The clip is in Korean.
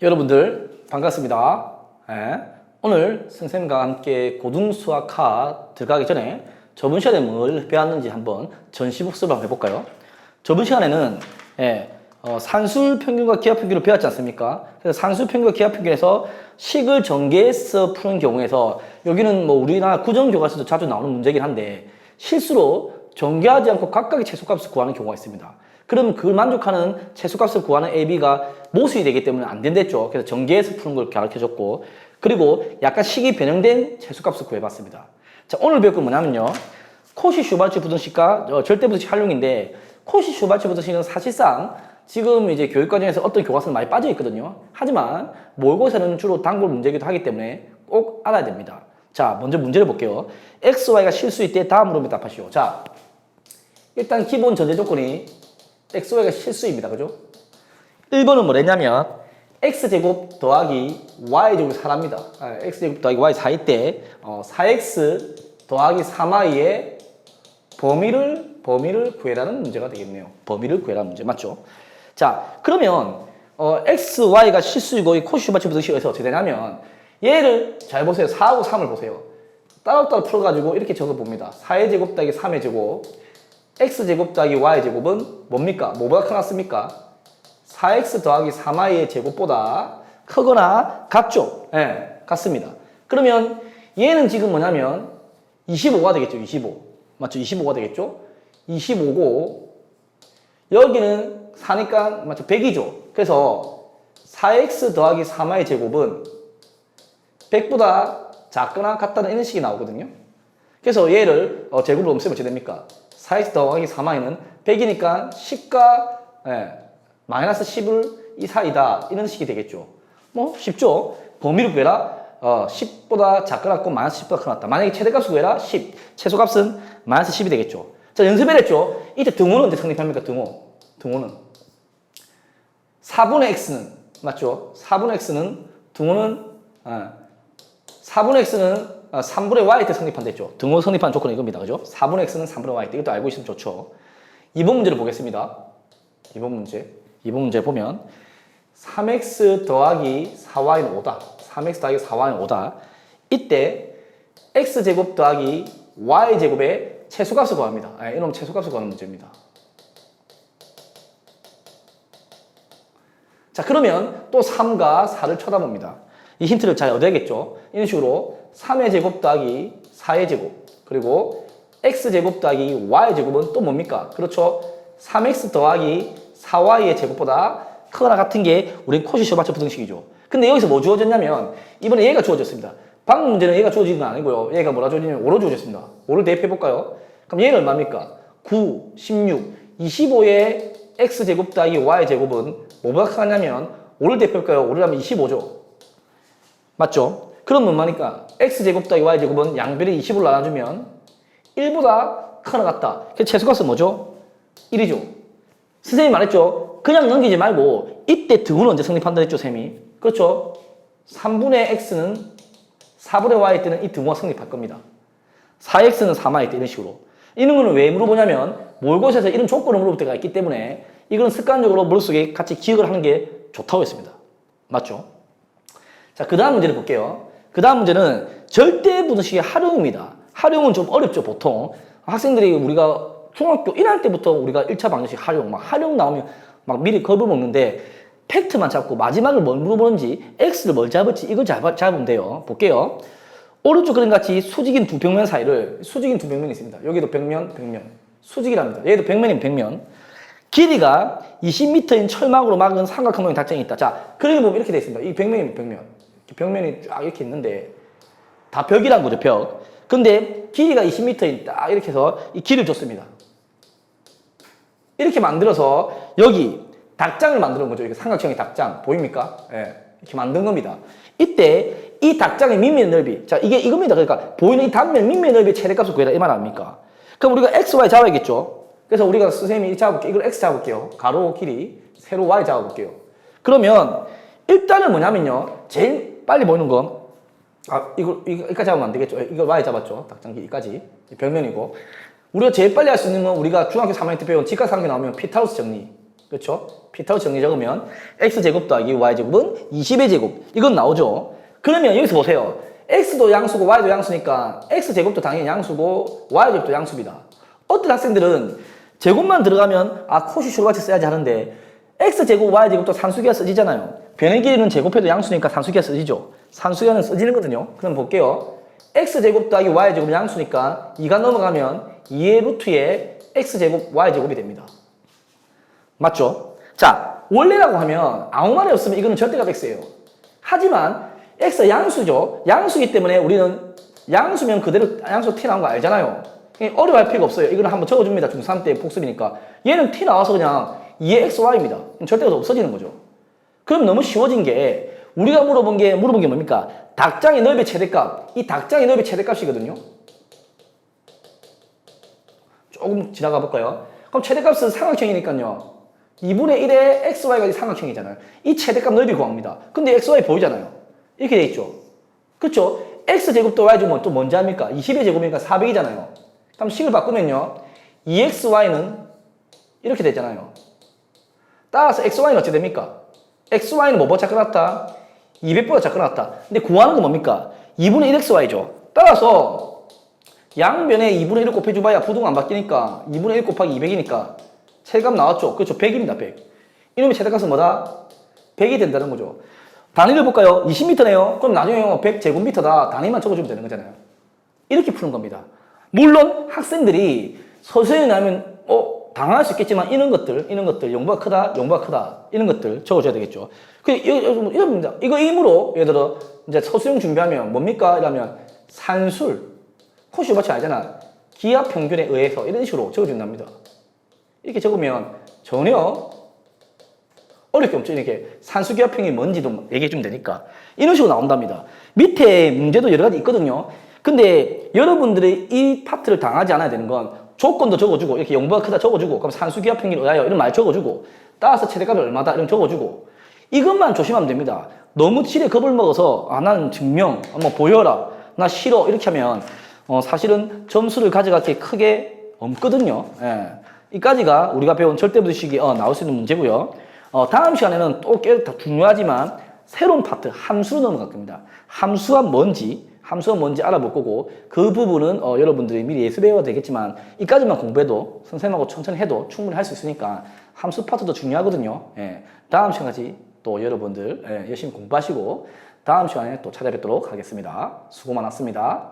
여러분들 반갑습니다. 예, 오늘 선생님과 함께 고등수학과 들어가기 전에 저번 시간에 뭘 배웠는지 한번 전시복습을 한번 해볼까요? 저번 시간에는 예, 어, 산술 평균과 기하 평균을 배웠지 않습니까? 그래서 산술 평균과 기하 평균에서 식을 전개해서 푸는 경우에서 여기는 뭐 우리나라 구정교과서도 자주 나오는 문제긴 한데 실수로 전개하지 않고 각각의 최소값을 구하는 경우가 있습니다. 그러면 그걸 만족하는 최소값을 구하는 AB가 모순이 되기 때문에 안 된댔죠. 그래서 전개해서 푸는 걸 가르쳐줬고 그리고 약간 식이 변형된 최소값을 구해봤습니다. 자 오늘 배울 건 뭐냐면요. 코시 슈바츠 부등식과 어, 절대 부등식 활용인데 코시 슈바츠 부등식은 사실상 지금 이제 교육 과정에서 어떤 교과서는 많이 빠져 있거든요. 하지만 모의고사는 주로 단골 문제이기도 하기 때문에 꼭 알아야 됩니다. 자, 먼저 문제를 볼게요. x, y가 실수일 때 다음으로 답하시오. 자, 일단 기본 전제 조건이 x, y가 실수입니다. 그죠? 1번은 뭐랬냐면 x제곱 더하기 y제곱이 4랍니다. 아, x제곱 더하기 y 4일 때 어, 4x 더하기 3y의 범위를 범위를 구해라는 문제가 되겠네요. 범위를 구해라는 문제 맞죠? 자, 그러면 어, x, y가 실수이고 이 코시 슈바츠 부등식에서 어떻게 되냐면 얘를 잘 보세요. 4하고 3을 보세요. 따로따로 풀어가지고 이렇게 적어봅니다. 4의 제곱 더하기 3의 제곱 x제곱 더하기 y제곱은 뭡니까? 뭐보다 크나습니까? 4x 더하기 3y의 제곱보다 크거나 같죠? 예, 네, 같습니다. 그러면 얘는 지금 뭐냐면 25가 되겠죠, 25. 맞죠? 25가 되겠죠? 25고 여기는 4니까 맞죠? 100이죠. 그래서 4x 더하기 3y의 제곱은 100보다 작거나 같다는 이런 식이 나오거든요. 그래서 얘를 어, 제곱으로 없애면 어떻게 됩니까? 4x 더하기 3y는 100이니까 10과 예, 마이너스 10을 이 사이다 이런 식이 되겠죠. 뭐 쉽죠. 범위를 구해라. 어, 10보다 작거나 같고 마이너스 10보다 크다. 만약에 최대값을 구해라. 10. 최소값은 마이너스 10이 되겠죠. 자 연습을 했죠. 이때 등호는 언제 성립합니까? 등호. 등호는 4분의 x는 맞죠? 4분의 x는 등호는 어, 4분의 x는 3분의 y 때 성립한댔죠. 등호 성립한 조건은 이겁니다. 그죠? 4분의 x는 3분의 y 때 이것도 알고 있으면 좋죠. 2번 문제를 보겠습니다. 2번 문제. 2번 문제 보면 3x 더하기 4y는 5다. 3x 더하기 4y는 5다. 이때 x제곱 더하기 y제곱의 최소값을 구합니다. 아, 이놈 최소값을 구하는 문제입니다. 자 그러면 또 3과 4를 쳐다봅니다. 이 힌트를 잘 얻어야겠죠. 이런 식으로 3의 제곱 더하기 4의 제곱 그리고 x제곱 더하기 y제곱은 또 뭡니까? 그렇죠. 3x 더하기 4y의 제곱보다 크거나 같은 게 우리 코시 슈바처 부등식이죠. 근데 여기서 뭐 주어졌냐면 이번에 얘가 주어졌습니다. 방금 문제는 얘가 주어진 건 아니고요. 얘가 뭐라 주어지냐면 5로 주어졌습니다. 5를 대입해볼까요? 그럼 얘는 얼마입니까? 9, 16, 25의 x제곱 더하기 y제곱은 뭐보다 크냐면 5를 대입해볼까요? 5를 하면 25죠. 맞죠? 그럼 얼마니까? x제곱 더하기 y제곱은 양변이 20으로 나눠주면 1보다 크거나 같다. 그 최소값은 뭐죠? 1이죠. 선생님이 말했죠. 그냥 넘기지 말고 이때 등호는 언제 성립한다 했죠, 쌤이? 그렇죠. 3분의 x는 4분의 y 때는 이 등호가 성립할 겁니다. 4x는 3y 때 이런 식으로. 이런 거는 왜 물어보냐면 모의고사에서 이런 조건을 물어볼 때가 있기 때문에 이건 습관적으로 머릿속에 같이 기억을 하는 게 좋다고 했습니다. 맞죠? 자, 그 다음 문제를 볼게요. 그 다음 문제는 절대 부등식의 활용입니다. 활용은 좀 어렵죠, 보통. 학생들이 우리가 중학교 1학년 때부터 우리가 1차 방정식 활용, 막 활용 나오면 막 미리 겁을 먹는데 팩트만 잡고 마지막을 뭘 물어보는지 x를 뭘 잡을지 이걸 잡, 잡으면 돼요. 볼게요. 오른쪽 그림 같이 수직인 두 벽면 사이를 수직인 두 벽면이 있습니다. 여기도 벽면, 벽면. 수직이랍니다. 얘도 벽면이면 벽면. 길이가 20m인 철망으로 막은 삼각형모의 닭장이 있다. 자, 그림을 보면 이렇게 돼 있습니다. 이 벽면이면 벽면. 벽면이 쫙 이렇게 있는데 다 벽이란 거죠, 벽. 근데 길이가 20m인 딱 이렇게 해서 이 길을 줬습니다. 이렇게 만들어서 여기 닭장을 만드는 거죠. 삼각형의 닭장. 보입니까? 예. 이렇게 만든 겁니다. 이때 이 닭장의 밑면 넓이. 자, 이게 이겁니다. 그러니까 보이는 이 단면 밑면 넓이의 최대값을 구해라. 이 말 아닙니까? 그럼 우리가 x, y 잡아야겠죠? 그래서 우리가 선생님이 잡아볼게요. 이걸 x 잡아볼게요. 가로 길이. 세로 y 잡아볼게요. 그러면 일단은 뭐냐면요. 제일 빨리 보이는 건 아, 이걸, 이거까지 잡으면 안 되겠죠. 이걸 y 잡았죠. 닭장 길이까지. 벽면이고. 우리가 제일 빨리 할 수 있는 건 우리가 중학교 3학년 때 배운 직각삼각형 나오면 피타고스 정리. 그렇죠? 피타고 정리 적으면 x제곱 더하기 y제곱은 20의 제곱. 이건 나오죠. 그러면 여기서 보세요. x도 양수고 y도 양수니까 x제곱도 당연히 양수고 y제곱도 양수입니다. 어떤 학생들은 제곱만 들어가면 아 코시 슈로 같이 써야지 하는데 x제곱 y제곱도 산수기가 쓰지잖아요. 변의 길이는 제곱해도 양수니까 산수기가 쓰지죠. 산수기는 쓰지는 거든요. 그럼 볼게요. x제곱 더하기 y제곱 양수니까 2가 넘어가면 2의 루트에 x제곱 y제곱이 됩니다. 맞죠? 자, 원래라고 하면 아무 말이 없으면 이거는 절대값 x예요. 하지만 x 양수죠. 양수기 때문에 우리는 양수면 그대로 양수 t 나온 거 알잖아요. 어려워할 필요가 없어요. 이거는 한번 적어줍니다. 중3 때 복습이니까. 얘는 t 나와서 그냥 2의 xy입니다. 절대값 없어지는 거죠. 그럼 너무 쉬워진 게 우리가 물어본 게 물어본 게 뭡니까? 닭장의 넓이 최대값. 이 닭장의 넓이 최대값이거든요. 조금 지나가 볼까요? 그럼 최대값은 삼각형이니까요. 2분의 1의 xy가 삼각형이잖아요. 이 최대값 넓이 구합니다. 근데 xy 보이잖아요. 이렇게 돼 있죠. 그렇죠? x제곱도 y제곱은 또 뭔지 압니까? 20의 제곱이니까 400이잖아요. 그럼 식을 바꾸면요. 2xy는 이렇게 되잖아요. 따라서 xy는 어떻게 됩니까? Xy는 뭐보다 작거났다? 200보다 작거났다. 근데 구하는 건 뭡니까? 2분의 1xy죠. 따라서 양변에 2분의 1을 곱해줘봐야 부등 안 바뀌니까 2분의 1 곱하기 200이니까 최대값 나왔죠? 그렇죠. 100입니다. 100. 이놈의 최대값은 뭐다? 100이 된다는 거죠. 단위를 볼까요? 20m네요. 그럼 나중에 100제곱미터다. 단위만 적어주면 되는 거잖아요. 이렇게 푸는 겁니다. 물론 학생들이 서서히 나면 어 당할 수 있겠지만 이런 것들 이런 것들 용부가 크다 용부가 크다 이런 것들 적어줘야 되겠죠. 그 이런 이겁니다. 이거 임으로 예를 들어 이제 서수용 준비하면 뭡니까 이러면 산술 코시 마치 알잖아. 기압 평균에 의해서 이런 식으로 적어준답니다. 이렇게 적으면 전혀 어렵게 없죠. 이렇게 산수기압형이 뭔지도 얘기해 주면 되니까. 이런 식으로 나온답니다. 밑에 문제도 여러 가지 있거든요. 근데 여러분들이 이 파트를 당하지 않아야 되는 건 조건도 적어주고, 이렇게 용부가 크다 적어주고, 그럼 산수기압형에 의하여 이런 말 적어주고, 따라서 최대값이 얼마다 이런 적어주고, 이것만 조심하면 됩니다. 너무 질에 겁을 먹어서, 아, 나는 증명, 한번 보여라, 나 싫어, 이렇게 하면, 어, 사실은 점수를 가져갈 게 크게 없거든요. 예. 이까지가 우리가 배운 절대부식이 어, 나올 수 있는 문제고요. 어, 다음 시간에는 또꽤 중요하지만 새로운 파트 함수로 넘어갈 겁니다. 함수가 뭔지 함수가 뭔지 알아볼 거고 그 부분은 어, 여러분들이 미리 예습 배워야 되겠지만 이까지만 공부해도 선생님하고 천천히 해도 충분히 할 수 있으니까 함수 파트도 중요하거든요. 예. 다음 시간까지 또 여러분들 예, 열심히 공부하시고 다음 시간에 또 찾아뵙도록 하겠습니다. 수고 많았습니다.